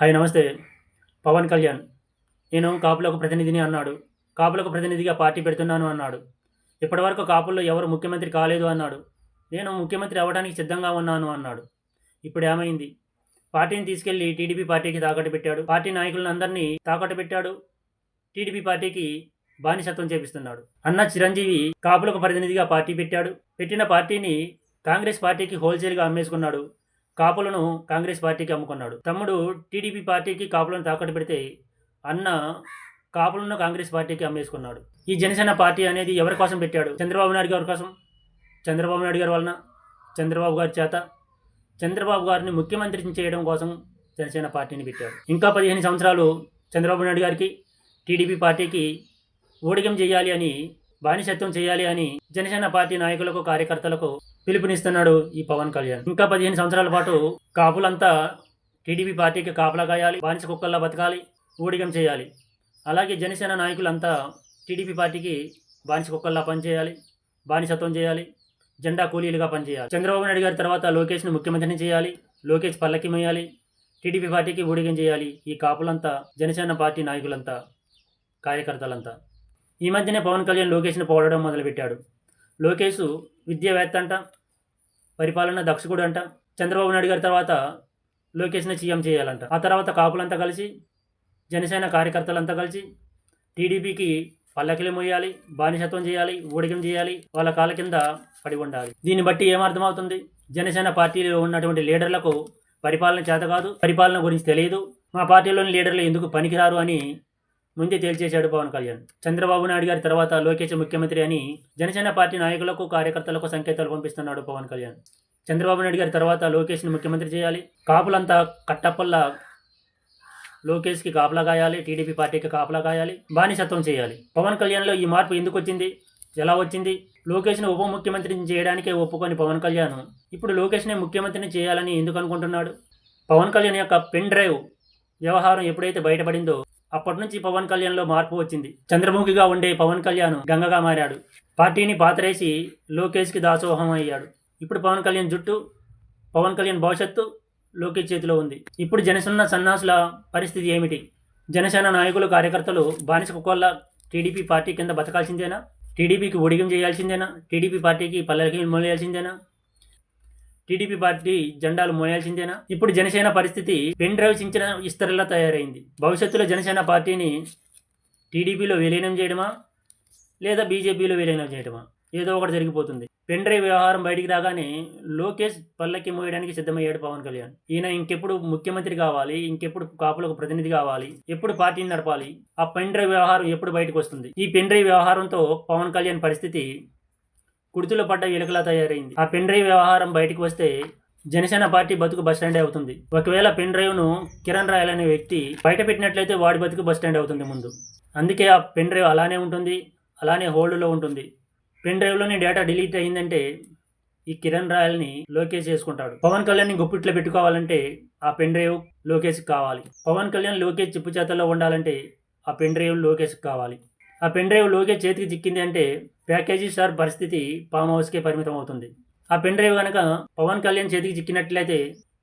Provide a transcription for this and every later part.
Hi నమస్తే. పవన్ కళ్యాణ్. నేను కాపులకు ప్రతినిధిని అన్నాడు. కాపులకు ప్రతినిధిగా పార్టీ పెడుతున్నాను అన్నాడు. ఇప్పటివరకు కాపుల్లో ఎవరు ముఖ్యమంత్రి కాలేదు అన్నాడు. నేను ముఖ్యమంత్రి అవ్వడానికి సిద్ధంగా ఉన్నాను అన్నాడు. ఇప్పుడు ఏమైంది? పార్టీని తీసుకెళ్ళి టీడీపీ పార్టీకి తాకట్టు పెట్టాడు. పార్టీ నాయకులను అందరినీ తాకట్టు పెట్టాడు. టీడీపీ పార్టీకి బానిసత్వం చేపిస్తున్నాడు. అన్న చిరంజీవి కాపులకు ప్రతినిధిగా పార్టీ పెట్టాడు. పెట్టిన పార్టీని కాంగ్రెస్ పార్టీకి హోల్సేల్గా అమ్మేసుకున్నాడు. కాపులను కాంగ్రెస్ పార్టీకి అమ్ముకున్నాడు. తమ్ముడు టీడీపీ పార్టీకి కాపులను తాకట్టు పెడితే అన్న కాపులను కాంగ్రెస్ పార్టీకి అమ్మేసుకున్నాడు. ఈ జనసేన పార్టీ అనేది ఎవరి కోసం పెట్టాడు? చంద్రబాబు నాయుడు గారి కోసం? చంద్రబాబు నాయుడు గారి వలన? చంద్రబాబు గారి చేత? చంద్రబాబు గారిని ముఖ్యమంత్రిని చేయడం కోసం జనసేన పార్టీని పెట్టాడు. ఇంకా పదిహేను సంవత్సరాలు చంద్రబాబు నాయుడు గారికి టీడీపీ పార్టీకి ఓడికం చేయాలి అని బానిసత్వం చేయాలి అని జనసేన పార్టీ నాయకులకు కార్యకర్తలకు పిలుపునిస్తున్నాడు ఈ పవన్ కళ్యాణ్. ఇంకా పదిహేను సంవత్సరాల పాటు కాపులంతా టీడీపీ పార్టీకి కాపలా కాయాలి బానిస కుక్కల్లా బతకాలి ఊడిగం చేయాలి. అలాగే జనసేన నాయకులంతా టీడీపీ పార్టీకి బానిస కుక్కల్లా పనిచేయాలి బానిసత్వం చేయాలి జెండా కూలీలుగా పనిచేయాలి. చంద్రబాబు నాయుడు గారి తర్వాత లోకేష్ను ముఖ్యమంత్రిని చేయాలి లోకేష్ పల్లకిమేయాలి టీడీపీ పార్టీకి ఊడిగం చేయాలి ఈ కాపులంతా జనసేన పార్టీ నాయకులంతా కార్యకర్తలంతా. ఈ మధ్యనే పవన్ కళ్యాణ్ లోకేష్ని పోవడం మొదలుపెట్టాడు. లోకేష్ విద్యావేత్త అంట పరిపాలన దక్షకుడు అంట చంద్రబాబు నాయుడు గారి తర్వాత లోకేష్ని సీఎం చేయాలంట. ఆ తర్వాత కాపులంతా కలిసి జనసేన కార్యకర్తలంతా కలిసి టీడీపీకి పల్లకిలు మోయాలి బానిసత్వం చేయాలి ఊడికం చేయాలి వాళ్ళ కాళ్ళ కింద పడి ఉండాలి. దీన్ని బట్టి ఏమర్థమవుతుంది జనసేన పార్టీలో ఉన్నటువంటి లీడర్లకు పరిపాలన చేత కాదు పరిపాలన గురించి తెలియదు. మా పార్టీలోని లీడర్లు ఎందుకు పనికిరారు అని ముందే తేల్చేశాడు పవన్ కళ్యాణ్. చంద్రబాబు నాయుడు గారి తర్వాత లోకేష్ ముఖ్యమంత్రి అని జనసేన పార్టీ నాయకులకు కార్యకర్తలకు సంకేతాలు పంపిస్తున్నాడు పవన్ కళ్యాణ్. చంద్రబాబు నాయుడు గారి తర్వాత లోకేష్ని ముఖ్యమంత్రి చేయాలి. కాపులంతా కట్టప్పల్లా లోకేష్కి కాపలా కాయాలి టీడీపీ పార్టీకి కాపలా కాయాలి బానిసత్వం చేయాలి. పవన్ కళ్యాణ్లో ఈ మార్పు ఎందుకు వచ్చింది? ఎలా వచ్చింది? లోకేష్ని ఉప ముఖ్యమంత్రిని చేయడానికే ఒప్పుకొని పవన్ కళ్యాణ్ ఇప్పుడు లోకేష్నే ముఖ్యమంత్రిని చేయాలని ఎందుకు అనుకుంటున్నాడు? పవన్ కళ్యాణ్ యొక్క పెన్ డ్రైవ్ వ్యవహారం ఎప్పుడైతే బయటపడిందో అప్పటి నుంచి పవన్ కళ్యాణ్లో మార్పు వచ్చింది. చంద్రముఖిగా ఉండే పవన్ కళ్యాణ్ గంగగా మారాడు. పార్టీని పాతరేసి లోకేష్కి దాసోహం అయ్యాడు. ఇప్పుడు పవన్ కళ్యాణ్ జుట్టు పవన్ కళ్యాణ్ భవిష్యత్తు లోకేష్ చేతిలో ఉంది. ఇప్పుడు జనసేన సన్నాసుల పరిస్థితి ఏమిటి? జనసేన నాయకులు కార్యకర్తలు బానిస కుక్కల్లా టీడీపీ పార్టీ కింద బతకాల్సిందేనా? టీడీపీకి ఒడిగం చేయాల్సిందేనా? టీడీపీ పార్టీకి పల్లెలకి మోయాల్సిందేనా టీడీపీ పార్టీ జెండాలు మోయాల్సిందేనా? ఇప్పుడు జనసేన పరిస్థితి పెన్ డ్రైవ్ చించిన ఇస్తరిలా తయారైంది. భవిష్యత్తులో జనసేన పార్టీని టీడీపీలో విలీనం చేయడమా? లేదా బీజేపీలో విలీనం చేయడమా? ఏదో ఒకటి జరిగిపోతుంది. పెన్ డ్రైవ్ వ్యవహారం బయటికి రాగానే లోకేష్ పల్లకి మోయడానికి సిద్ధమయ్యాడు పవన్ కళ్యాణ్. ఈయన ఇంకెప్పుడు ముఖ్యమంత్రి కావాలి ఇంకెప్పుడు కాపులకు ప్రతినిధి కావాలి ఎప్పుడు పార్టీని నడపాలి ఆ పెన్ డ్రైవ్ వ్యవహారం ఎప్పుడు బయటకు వస్తుంది? ఈ పెన్ డ్రైవ్ వ్యవహారంతో పవన్ కళ్యాణ్ పరిస్థితి కుడితిలో పడ్డ ఎలుకలా తయారైంది. ఆ పెన్ డ్రైవ్ వ్యవహారం బయటకు వస్తే జనసేన పార్టీ బతుకు బస్ స్టాండ్ అవుతుంది. ఒకవేళ పెన్ డ్రైవ్ను కిరణ్ రాయల్ అనే వ్యక్తి బయట పెట్టినట్లయితే వాడి బతుకు బస్ స్టాండ్ అవుతుంది ముందు. అందుకే ఆ పెన్ డ్రైవ్ అలానే ఉంటుంది అలానే హోల్డ్లో ఉంటుంది. పెన్ డ్రైవ్లోని డేటా డిలీట్ అయిందంటే ఈ కిరణ్ రాయల్ని లోకేష్ చేసుకుంటాడు. పవన్ కళ్యాణ్ని గుప్పిట్లో పెట్టుకోవాలంటే ఆ పెన్ డ్రైవ్ లోకేష్కి కావాలి. పవన్ కళ్యాణ్ లోకేష్ చెప్పు చేతల్లో ఉండాలంటే ఆ పెన్ డ్రైవ్ లోకేష్కి కావాలి. ఆ పెన్ డ్రైవ్ లోకే చేతికి చిక్కింది అంటే ప్యాకేజీ స్టార్ పరిస్థితి ఫామ్ హౌస్కే పరిమితం అవుతుంది ఆ పెన్ డ్రైవ్ కనుక పవన్ కళ్యాణ్ చేతికి చిక్కినట్లయితే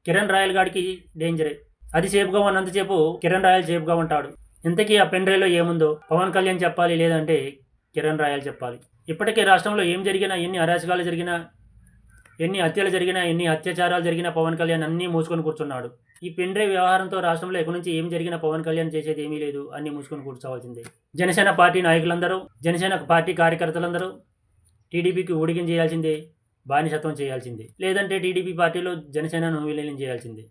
కిరణ్ రాయల్ గాడికి డేంజరే. అది సేఫ్గా ఉన్నంతసేపు కిరణ్ రాయల్ సేఫ్గా ఉంటాడు. ఇంతకీ ఆ పెన్ డ్రైవ్లో ఏముందో? పవన్ కళ్యాణ్ చెప్పాలి లేదంటే కిరణ్ రాయల్ చెప్పాలి. ఇప్పటికే రాష్ట్రంలో ఏం జరిగినా ఎన్ని అరాచకాలు జరిగినా ఎన్ని హత్యలు జరిగినా ఎన్ని అత్యాచారాలు జరిగినా పవన్ కళ్యాణ్ అన్నీ మూసుకొని కూర్చున్నాడు. ఈ పెన్ డ్రైవ్ వ్యవహారంతో రాష్ట్రంలో ఎక్కడి నుంచి ఏం జరిగినా పవన్ కళ్యాణ్ చేసేది ఏమీ లేదు. అన్ని మూసుకొని కూర్చోవాల్సిందే. జనసేన పార్టీ నాయకులందరూ జనసేన పార్టీ కార్యకర్తలందరూ టీడీపీకి ఊడిగం చేయాల్సిందే బానిసత్వం చేయాల్సిందే. లేదంటే టీడీపీ పార్టీలో జనసేనను విలీనం చేయాల్సిందే.